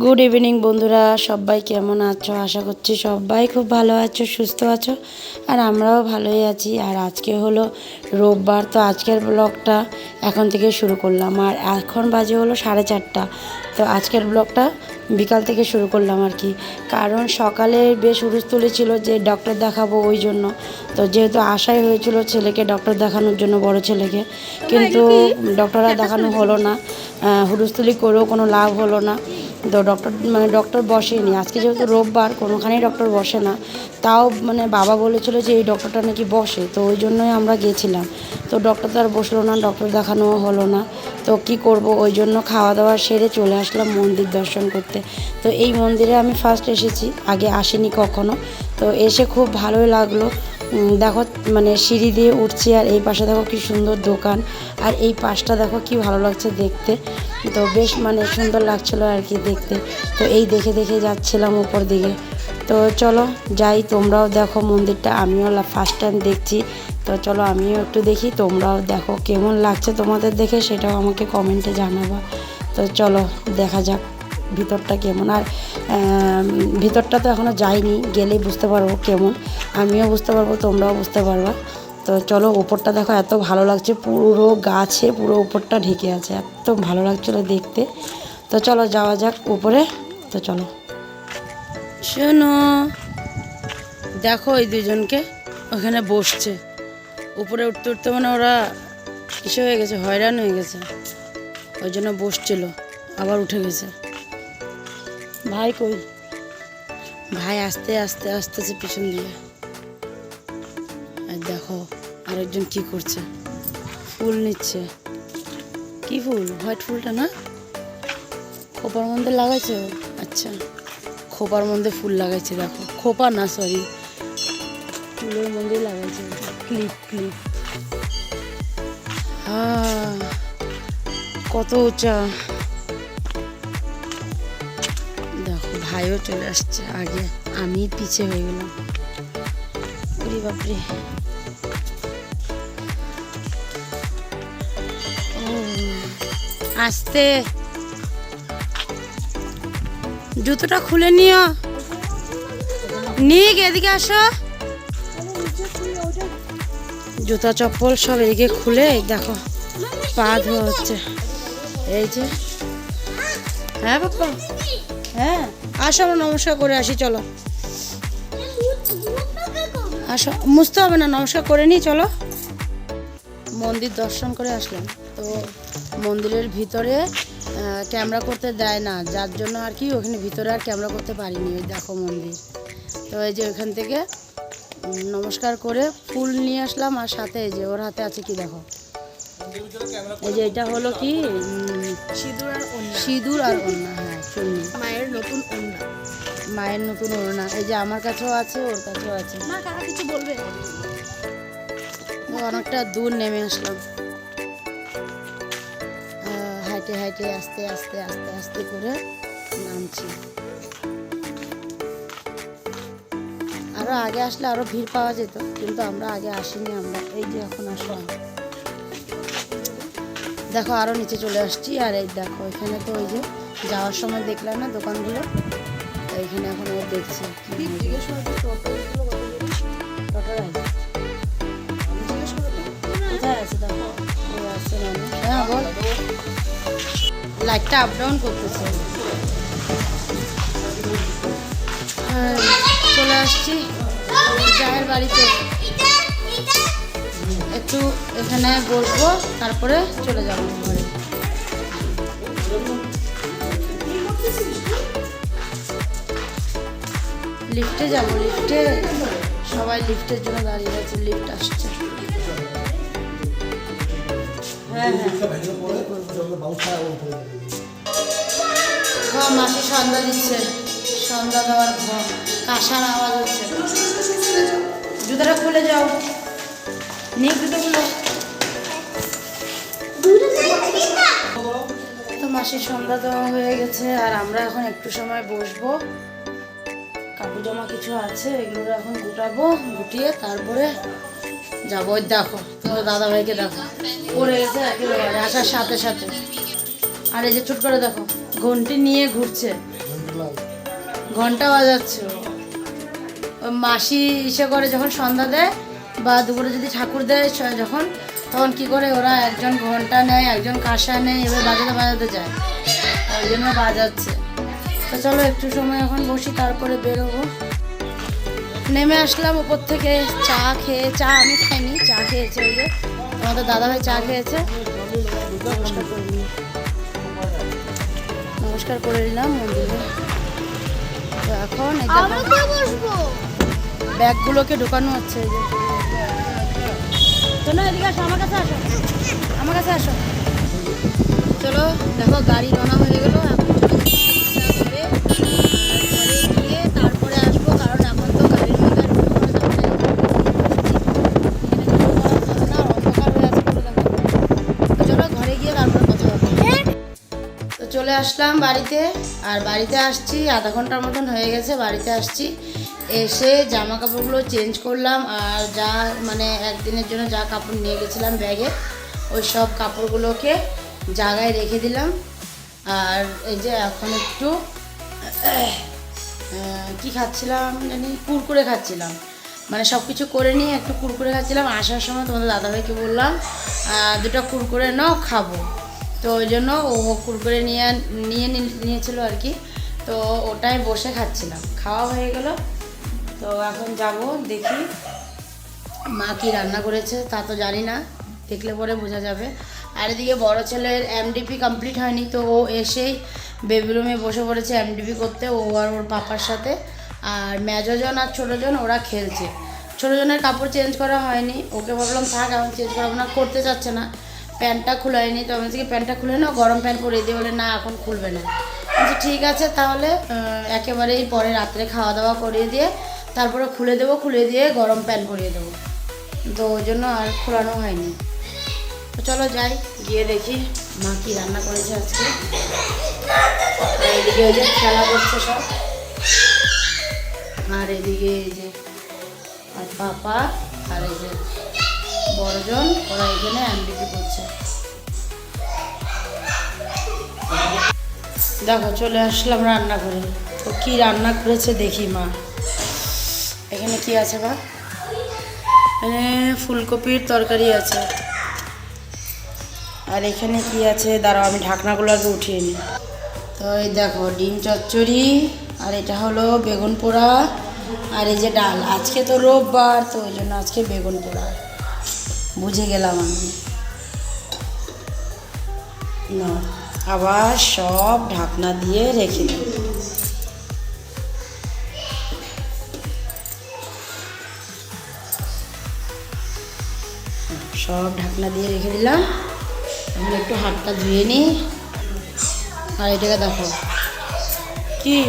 Good evening বন্ধুরা। সবাই কেমন আছো? আশা করছি সবাই খুব ভালো আছো সুস্থ আছো আর আমরাও ভালোই আছি। আর আজকে হলো রোববার তো আজকের ব্লগটা এখন থেকে শুরু করলাম। আর এখন বাজে হলো সাড়ে চারটা। তো আজকের ব্লগটা বিকাল থেকে শুরু করলাম আর কি। কারণ সকালে বেশ হুরুস্থুলি ছিল যে ডক্টর দেখাবো ওই জন্য। তো যেহেতু আশাই হয়েছিল ছেলেকে ডক্টর দেখানোর জন্য বড় ছেলেকে। কিন্তু ডক্টররা দেখানো হলো না। আহ, হুলস্থুলি করেও কোনো লাভ হলো না। তো ডক্টর মানে ডক্টর বসেনি। আজকে যেহেতু রোববার, কোনোখানেই ডক্টর বসে না। তাও মানে বাবা বলেছিল যে এই ডক্টরটা নাকি বসে, তো ওই জন্যই আমরা গেছিলাম। তো ডক্টর তো আর বসল না ডক্টর দেখানো হলো না। তো কি করব? ওই জন্য খাওয়া দাওয়া সেরে চলে আসলাম মন্দির দর্শন করতে। তো এই মন্দিরে আমি ফার্স্ট এসেছি, আগে আসিনি কখনো। তো এসে খুব ভালোই লাগল। দেখো মানে সিঁড়ি দিয়ে উঠছি আর এই পাশে দেখো কি সুন্দর দোকান। আর এই পাশটা দেখো কি ভালো লাগছে দেখতে। তো বেশ মানে সুন্দর লাগছিল আর কি দেখতে। তো এই দেখে দেখে যাচ্ছিলাম উপর দিকে। তো চলো যাই, তোমরাও দেখো মন্দিরটা। আমিও ফার্স্ট টাইম দেখছি। তো চলো আমিও একটু দেখি, তোমরাও দেখো কেমন লাগছে তোমাদের দেখে, সেটাও আমাকে কমেন্টে জানাবা। তো চলো, দেখা যাক। ভিতরটা কেমন? আর ভিতরটা তো এখনও যাইনি গেলেই বুঝতে পারব কেমন। আমিও বুঝতে পারব, তোমরাও বুঝতে পারবা। তো চলো উপরটা দেখো, এত ভালো লাগছে, পুরো গাছে পুরো উপরটা ঢেকে আছে, এত ভালো লাগছিল দেখতে। তো চলো, যাওয়া যাক উপরে। তো চলো। শোনো, দেখো ওই দুজনকে, ওখানে বসছে। উপরে উঠতে উঠতে মানে ওরা ইসে হয়ে গেছে, হয়রান হয়ে গেছে। ওই জন্য বসছিল, আবার উঠে গেছে। ভাই কই? ভাই আস্তে আস্তে আসতেছে পিছন দিয়ে। আর দেখো আরেকজন কি করছে? ফুল নিচ্ছে। কি ফুল? হোয়াইট ফুলটা না? খোপার মধ্যে লাগাইছে? আচ্ছা খোপার মধ্যে ফুল লাগাইছে দেখো। খোপা না সরি ফুলের মধ্যে লাগাইছে। Clip clip. আহ, কত উঁচা। ভাইও চলে আসছে। আগে আমি পিছে হয়ে গেলাম। ওরে বাপরে। আসতে। জুতোটা খুলে নিও। নিক, এদিকে আসো। জুতা, চপ্পল সব এদিকে খুলে দেখো, পা ধোয়া হচ্ছে। এই যে। হ্যাঁ বাবা হ্যাঁ। আসো আমরা নমস্কার করে আসি চলো। আসো মুছতে হবে না নমস্কার করে নিই চলো। মন্দির দর্শন করে আসলাম। তো মন্দিরের ভিতরে ক্যামেরা করতে দেয় না যার জন্য আর কি ওখানে ভিতরে আর ক্যামেরা করতে পারিনি ওই দেখো মন্দির। তো এই যে ওখান থেকে নমস্কার করে ফুল নিয়ে আসলাম আর সাথে এই যে ওর হাতে আছে কি দেখো? এই যে এটা হলো কি? সিঁদুর আর সিঁদুর আর ওড়না হ্যাঁ মায়ের নতুন মায়ের নতুন ওড়না। এই যে আমার কাছেও আছে ওর কাছেও আছে। মা কাকা কিছু বলবে? অনেকটা দূর নেমে আসলাম হাইটে হাইটে আস্তে আস্তে আস্তে আস্তে করে নামছি। আরও আগে আসলে আরও ভিড় পাওয়া যেত কিন্তু আমরা আগে আসিনি আমরা এই যে এখন আসলাম। দেখো আরও নিচে চলে আসছি আর এই দেখো এখানে তো ওই যে যাওয়ার সময় দেখলাম না দোকানগুলো? এখানে এখন দেখছে কি জিজ্ঞেস করো তো টোটোগুলো কত করে? টোটোর আছে। জিজ্ঞেস করো কোথায় আছে দেখো। ও আসছে মানুষ হ্যাঁ বল। লাইটটা আপ ডাউন করতেছে। হ্যাঁ, চলে আসছি। জায়ের বাড়িতে। একটু এখানে বসবো তারপরে চলে যাব। ঘরে লিফটে যাব, লিফটে। সবাই লিফটের জন্য দাঁড়িয়ে আছে, লিফট আসছে। হ্যাঁ হ্যাঁ। মাসি সন্ধ্যা দিচ্ছে। সন্ধ্যা দেওয়ার ঘর কাঁসার আওয়াজ হচ্ছে। জুতোটা খুলে যাও। নিয়ে জুতোগুলো তো মাসির সন্ধ্যা দেওয়া হয়ে গেছে, আর আমরা এখন একটু সময় বসবো। জামা কিছু আছে, এগুলো এখন গুটাবো, গুটিয়ে তারপরে যাব। ওই দেখো, তোমার দাদা ভাইকে দেখো। পড়ে গেছে আসার সাথে সাথে। আর এই যে চুট করে দেখো, ঘন্টি নিয়ে ঘুরছে। ঘণ্টা বাজাচ্ছে মাসি ইসে করে যখন সন্ধ্যা দেয়, বা দুপুরে যদি ঠাকুর দেয় যখন, তখন কি করে ওরা একজন ঘণ্টা নেয়, একজন কাঁসা নেয়, এবার বাজাতে বাজাতে যায়। ওই জন্য বাজাচ্ছে। তো চলো একটু সময় এখন বসি তারপরে বেরোবো। নেমে আসলাম উপর থেকে চা খেয়ে চা আমি খাইনি চা খেয়েছে ওই যে আমাদের দাদাভাই চা খেয়েছে। নমস্কার করে নমস্কার করে নিলাম মন্দিরে। তো এখন ব্যাগগুলোকে ঢোকানো হচ্ছে এই যে। এদিকে আসো আমার কাছে আসো। আমার কাছে আসো। চলো দেখো গাড়ি রওনা হয়ে গেলো চলে আসলাম বাড়িতে। আর বাড়িতে আসছি, আধা ঘণ্টার মতন হয়ে গেছে, বাড়িতে আসছি। এসে জামা কাপড়গুলো চেঞ্জ করলাম আর যা মানে একদিনের জন্য যা কাপড় নিয়ে গেছিলাম ব্যাগে, ওই সব কাপড়গুলোকে জায়গায় রেখে দিলাম। আর এই যে এখন একটু কি খাচ্ছিলাম জানি, কুরকুরে খাচ্ছিলাম। মানে সব কিছু করে নিয়ে একটু কুরকুরে খাচ্ছিলাম। আসার সময় তোমাদের দাদাভাইকে বললাম দুটো কুরকুরে নাও, খাব। তো ওই জন্য ও কুরকুরে নিয়ে নিয়ে নিয়েছিল আর কি। তো ওটাই বসে খাচ্ছিলাম। খাওয়া হয়ে গেল। তো এখন যাব, দেখি মা কি রান্না করেছে, তা তো জানি না। দেখলে পরে বোঝা যাবে। আর এদিকে বড় ছেলের এমডিপি কমপ্লিট হয়নি, তো ও এসেই বেবি রুমে বসে পড়েছে এমডিপি করতে, ও আর ওর পাপার সাথে। আর মেজোজন আর ছোটোজন, ওরা খেলছে। ছোটোজনের কাপড় চেঞ্জ করা হয়নি। ওকে ভাবলাম, থাক, এখন চেঞ্জ করাবো না, করতে চাচ্ছে না। প্যান্টটা খোলায়নি তো আমি থেকে প্যান্টটা খুলে নাও, গরম প্যান্ট পরিয়ে দিয়ে বলে না, এখন খুলবে না। বলছি, ঠিক আছে, তাহলে একেবারেই পরে রাত্রে খাওয়া দাওয়া করিয়ে দিয়ে, তারপরে খুলে দেবো, খুলে দিয়ে গরম প্যান্ট পরিয়ে দেবো। তো ওই জন্য আর খোলানো হয়নি। তো চলো যাই, গিয়ে দেখি মা কি রান্না করেছে আজকে। এদিকে ওই যে খেলা করছে সব। আর এদিকে এই যে, আর পাপা, আর এই যে বড়জন, ওরা এখানে এমবিপি করছে। দেখো, চলে আসলাম রান্না করে তো কি রান্না করেছে দেখি মা। এখানে কি আছে বা এখানে ফুলকপির তরকারি আছে। আর এখানে কি আছে? দাঁড়াও, আমি ঢাকনাগুলো আগে উঠিয়ে নিই। তো এই দেখো, ডিম চচ্চড়ি, আর এটা হলো বেগুন পোড়া, আর এই যে ডাল। আজকে তো রোববার, তো ওই জন্য আজকে বেগুন পোড়া। বুঝে গেলাম আমি। না, আবার সব ঢাকনা দিয়ে রেখে দিই সব ঢাকনা দিয়ে রেখে দিলাম। এখন একটু হাতটা ধুয়ে নিই। আর এটাকে দেখো। কি?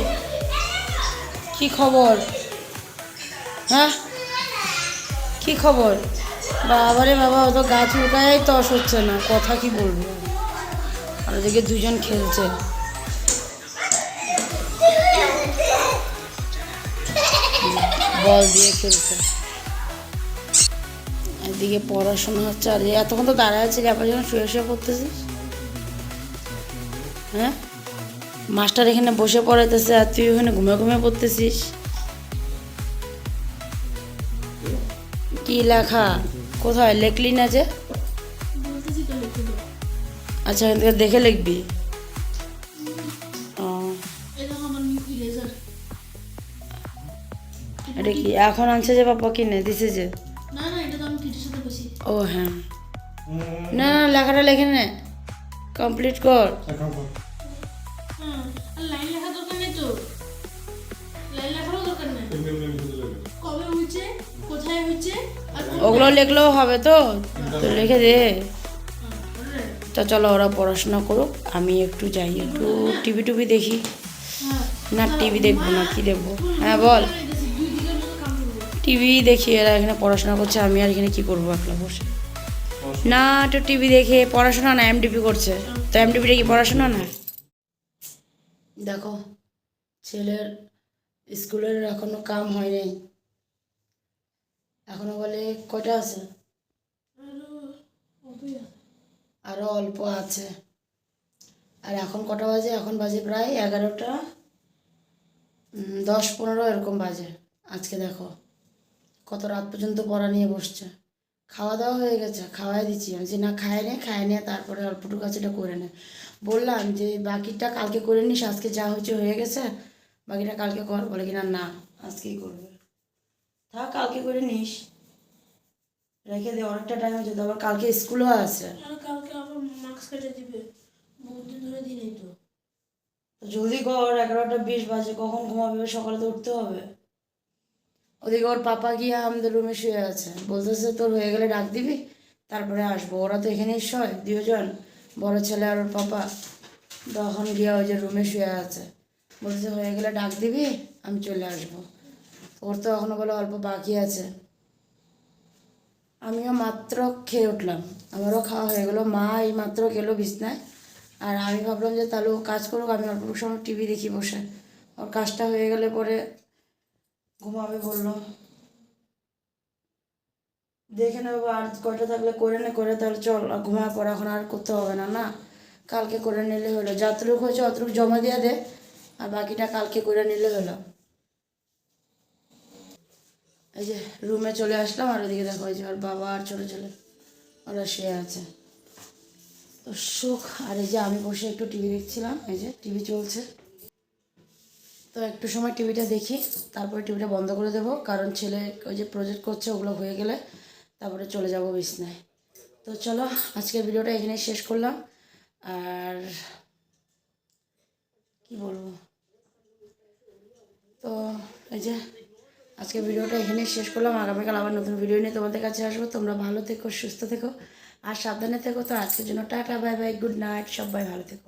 কি খবর? হ্যাঁ? কি খবর? বাবারে বাবা, ও তো গাছ লুকায় তস হচ্ছে না, কথা কি বলব? আর ওদিকে দুজন খেলছে। বল দিয়ে খেলছে। এদিকে পড়াশোনা হচ্ছে, আর এতক্ষণ তো দাঁড়ায় আছে আবার যখন শুয়ে শুয়ে পড়তেছিস হ্যাঁ? মাস্টার এখানে বসে পড়াইতেছে, আর তুই ওখানে ঘুমে ঘুমে পড়তেছিস। কি লেখা? কোথায় লেখলি না যে? আচ্ছা এখান থেকে দেখে লিখবি। এটা কি? এখন আনছে যে বাবা কিনে, দিছে যে? ও হ্যাঁ। না না লেখাটা লেখে নে। কমপ্লিট কর। ওগুলো লিখলেও হবে তো? তো লিখে দে। তা চলো ওরা পড়াশোনা করুক, আমি একটু যাই, একটু টিভি টুভি দেখি। না, টিভি দেখব না, কি দেখব? হ্যাঁ বল। টিভি দেখি, এরা এখানে পড়াশোনা করছে, আমি আর এখানে কি করব একলা বসে? না একটু টিভি দেখে পড়াশোনা না এমডিপি করছে। তো এমডিপিটা কি পড়াশোনা না? দেখো, ছেলের স্কুলের এখনও কাম হয় নাই। এখনও বলে কয়টা আছে? আরও আরও অল্প আছে। আর এখন কটা বাজে? এখন বাজে প্রায় এগারোটা দশ পনেরো এরকম বাজে। আজকে দেখো কত রাত পর্যন্ত পড়া নিয়ে বসছে। খাওয়া দাওয়া হয়ে গেছে খাওয়াই দিচ্ছি। আমি যে না খায় নে খায় নিয়ে তারপরে অল্পটুকু কাছে এটা করে নে। বললাম যে বাকিটা কালকে করে নিস আজকে যা হয়েছে হয়ে গেছে বাকিটা কালকে কর। বলে কিনা না আজকেই করবে। থাক কালকে করে নিস। রেখে দে অনেকটা টাইম হয়েছে আবার কালকে স্কুলও আছে। আর কালকে আবার কেটে দিবে। ধরে দিই তো। তো জলদি কর এগারোটা বিশ বাজে কখন ঘুমাবে? সকালে তো উঠতে হবে। ওদিকে ওর পাপা গিয়ে আমাদের রুমে শুয়ে আছে। বলতেছে তোর হয়ে গেলে ডাক দিবি? তারপরে আসব। ওরা তো এখানেই শয় দুজন বড় ছেলে আর ওর পাপা। তখন গিয়ে ওই যে রুমে শুয়ে আছে। বলতেছে হয়ে গেলে ডাক দিবি? আমি চলে আসব। ওর তো এখনও বলে অল্প বাকি আছে। আমিও মাত্র খেয়ে উঠলাম। আমারও খাওয়া হয়ে গেলো। মা এই মাত্র গেলো বিছনায়। আর আমি ভাবলাম যে, তাহলে ও কাজ করুক, আমি অল্প সময় টিভি দেখি বসে। ওর কাজটা হয়ে গেলে পরে ঘুমাবে বলল। দেখে নেব, আর কয়টা থাকলে করে নে, করে তাহলে চল। ঘুমায় পর এখন আর করতে হবে না না? কালকে করে নিলে হলো। যতটুকু হয়েছে অতটুকু জমা দিয়ে দে। আর বাকিটা কালকে করে নিলে হলো। এই যে রুমে চলে আসলাম, আর ওদিকে দেখো এই যে ওর বাবা আর ছোটো ছেলে, ওরা শুয়ে আছে। তো সুখ আর এই যে আমি বসে একটু টিভি দেখছিলাম, এই যে টিভি চলছে। তো একটু সময় টিভিটা দেখি, তারপরে টিভিটা বন্ধ করে দেবো, কারণ ছেলে ওই যে প্রজেক্ট করছে, ওগুলো হয়ে গেলে তারপরে চলে যাব বিছনায়। তো চলো, আজকের ভিডিওটা এখানেই শেষ করলাম, আর কি বলব? তো এই যে আজকে ভিডিওটা এখানে শেষ করলাম। আগামীকাল আবার নতুন ভিডিও নিয়ে তোমাদের কাছে আসব। তোমরা ভালো থেকো, সুস্থ থেকো আর সাবধানে থেকো। তো আজকের জন্য tata, bye bye, good night, সবাই ভালো থেকো।